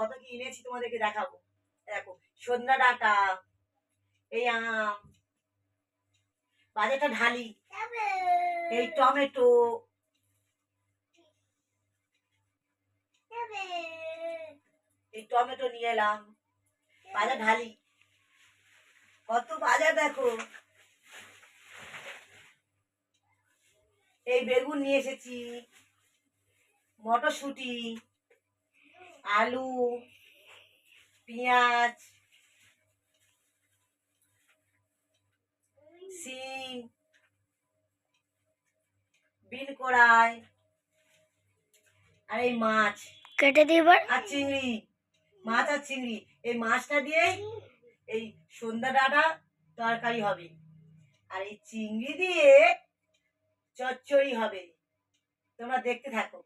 কত কি এনেছি তোমাদেরকে দেখাবো? দেখো, সন্ধ্যা ডাটা, এই আম, বাজারটা ঢালি, এই টমেটো এই টমেটো নিয়ে এলাম, বাজার ঢালি। কত বাজার দেখো। এই বেগুন নিয়ে এসেছি, মটরশুঁটি আলু পেঁয়াজ সিম বিন কড়াই আর এই মাছ কেটে দিবার আর চিংড়ি মাছ আর চিংড়ি। এই মাছটা দিয়ে এই সন্ধ্যা ডাটা তরকারি হবে। আর এই চিংড়ি দিয়ে চচ্চড়ি হবে। তোমরা দেখতে থাকো।